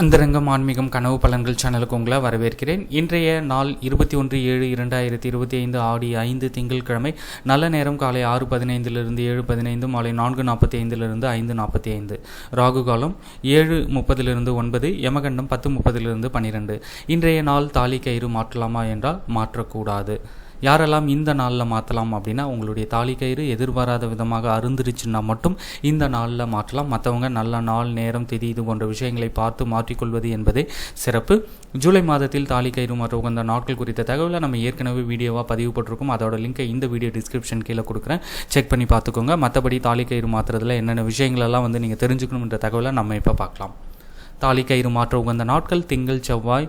அந்தரங்கம் ஆன்மீகம் கனவு பலன்கள் சேனலுக்கு உங்களை வரவேற்கிறேன். இன்றைய நாள் இருபத்தி ஒன்று ஏழு இரண்டாயிரத்தி இருபத்தி ஐந்து ஆடி ஐந்து திங்கட்கிழமை. நல்ல நேரம் காலை ஆறு பதினைந்திலிருந்து ஏழு பதினைந்து மாலை நான்கு நாற்பத்தி ஐந்திலிருந்து ஐந்து நாற்பத்தி ஐந்து. ராகு காலம் ஏழு முப்பதிலிருந்து ஒன்பது யமகண்டம் பத்து முப்பதிலிருந்து பன்னிரெண்டு இன்றைய நாள் தாலி கயிறு மாற்றலாமா என்றால் மாற்றக்கூடாது. யாரெல்லாம் இந்த நாளில் மாற்றலாம் அப்படின்னா உங்களுடைய தாலி கயிறு எதிர்பாராத விதமாக அருந்துருச்சுன்னா மட்டும் இந்த நாளில் மாற்றலாம். மற்றவங்க நல்ல நாள் நேரம் திதி இது போன்ற விஷயங்களை பார்த்து மாற்றிக்கொள்வது என்பதே சிறப்பு. ஜூலை மாதத்தில் தாலி கயிறு மாற்ற உகந்த நாட்கள் குறித்த தகவலை நம்ம ஏற்கனவே வீடியோவாக பதிவு போட்டிருக்கோம். அதோட லிங்கை இந்த வீடியோ டிஸ்கிரிப்ஷன் கீழே கொடுக்குறேன். செக் பண்ணி பார்த்துக்கோங்க. மற்றபடி தாலி கயிறு மாற்றுறதுல என்னென்ன விஷயங்களெல்லாம் வந்து நீங்கள் தெரிஞ்சுக்கணுன்ற தகவலை நம்ம இப்போ பார்க்கலாம். தாலி கயிறு மாற்ற உகந்த நாட்கள் திங்கள் செவ்வாய்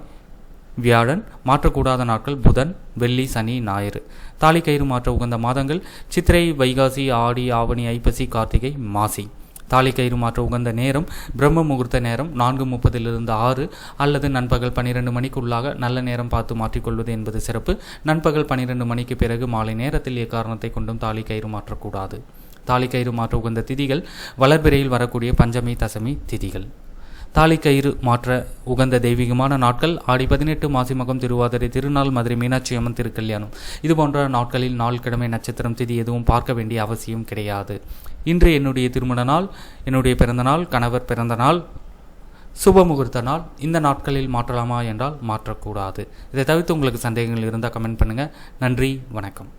வியாழன் மாற்றக்கூடாத நாட்கள் புதன் வெள்ளி சனி ஞாயிறு. தாலி கயிறு மாற்ற உகந்த மாதங்கள் சித்திரை வைகாசி ஆடி ஆவணி ஐப்பசி கார்த்திகை மாசி. தாலி கயிறு மாற்ற உகந்த நேரம் பிரம்ம முகூர்த்த நேரம் நான்கு முப்பதிலிருந்து ஆறு அல்லது நண்பகல் பன்னிரெண்டு மணிக்குள்ளாக நல்ல நேரம் பார்த்து மாற்றிக்கொள்வது என்பது சிறப்பு. நண்பகல் பன்னிரெண்டு மணிக்கு பிறகு மாலை நேரத்தில் எக்காரணத்தை கொண்டும் தாலி கயிறு மாற்றக்கூடாது. தாலி கயிறு மாற்ற உகந்த திதிகள் வளர்பிறையில் வரக்கூடிய பஞ்சமி தசமி திதிகள். தாலி கயிறு மாற்ற உகந்த தெய்வீகமான நாட்கள் ஆடி பதினெட்டு மாசிமகம் திருவாதிரை திருநாள் மதுரை மீனாட்சி அம்மன் திருக்கல்யாணம். இது போன்ற நாட்களில் நாள் கிழமை நட்சத்திரம் திதி எதுவும் பார்க்க வேண்டிய அவசியம் கிடையாது. இன்று என்னுடைய திருமண நாள் என்னுடைய பிறந்த நாள் கணவர் பிறந்த நாள் சுப முகூர்த்த நாள் இந்த நாட்களில் மாற்றலாமா என்றால் மாற்றக்கூடாது. இதை தவிர்த்து உங்களுக்கு சந்தேகங்கள் இருந்தால் கமெண்ட் பண்ணுங்கள் நன்றி வணக்கம்.